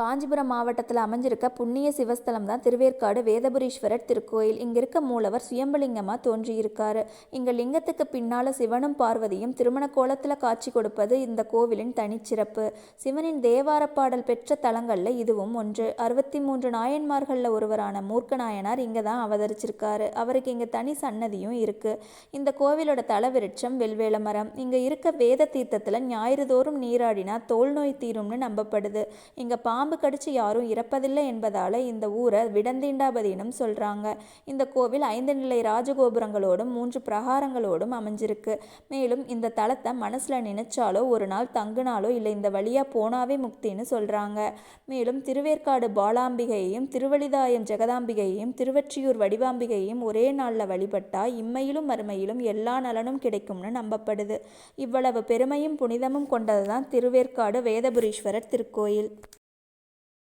காஞ்சிபுரம் மாவட்டத்தில் அமைஞ்சிருக்க புண்ணிய சிவஸ்தலம் தான் திருவேற்காடு வேதபுரீஸ்வரர் திருக்கோயில். இங்கே இருக்க மூலவர் சுயம்பலிங்கமாக தோன்றியிருக்காரு. இங்கே லிங்கத்துக்கு பின்னால் சிவனும் பார்வதியும் திருமண கோலத்தில் காட்சி கொடுப்பது இந்த கோவிலின் தனிச்சிறப்பு. சிவனின் தேவார பாடல் பெற்ற தலங்களில் இதுவும் ஒன்று. அறுபத்தி மூன்று நாயன்மார்களில் ஒருவரான மூர்க்க நாயனார் இங்கே தான் அவதரிச்சிருக்காரு. அவருக்கு இங்கே தனி சன்னதியும் இருக்குது இந்த கோவிலோட தலவிருட்சம் வெல்வேல மரம். இங்கே இருக்க வேத தீர்த்தத்தில் ஞாயிறு தோறும் நீராடினா தோல் நோய் தீரும்னு நம்பப்படுது. இங்கே பாம்பு கடிச்சு யாரும் இறப்பதில்லை என்பதால் இந்த ஊரை விடந்தீண்டாபதினம் சொல்கிறாங்க இந்த கோவில் ஐந்து நிலை ராஜகோபுரங்களோடும் மூன்று பிரகாரங்களோடும் அமைஞ்சிருக்கு. மேலும் இந்த தலத்தை மனசில் நினைச்சாலோ ஒரு நாள் தங்குனாலோ இல்லை இந்த வழியாக போனாவே முக்தின்னு சொல்கிறாங்க மேலும் திருவேற்காடு பாலாம்பிகையையும் திருவழிதாயம் ஜெகதாம்பிகையையும் திருவற்றியூர் வடிவாம்பிகையையும் ஒரே நாளில் வழிபட்டா இம்மையிலும் மறுமையிலும் எல்லா நலனும் கிடைக்கும்னு நம்பப்படுது. இவ்வளவு பெருமையும் புனிதமும் கொண்டது தான் திருவேற்காடு வேதபுரீஸ்வரர் திருக்கோயில்.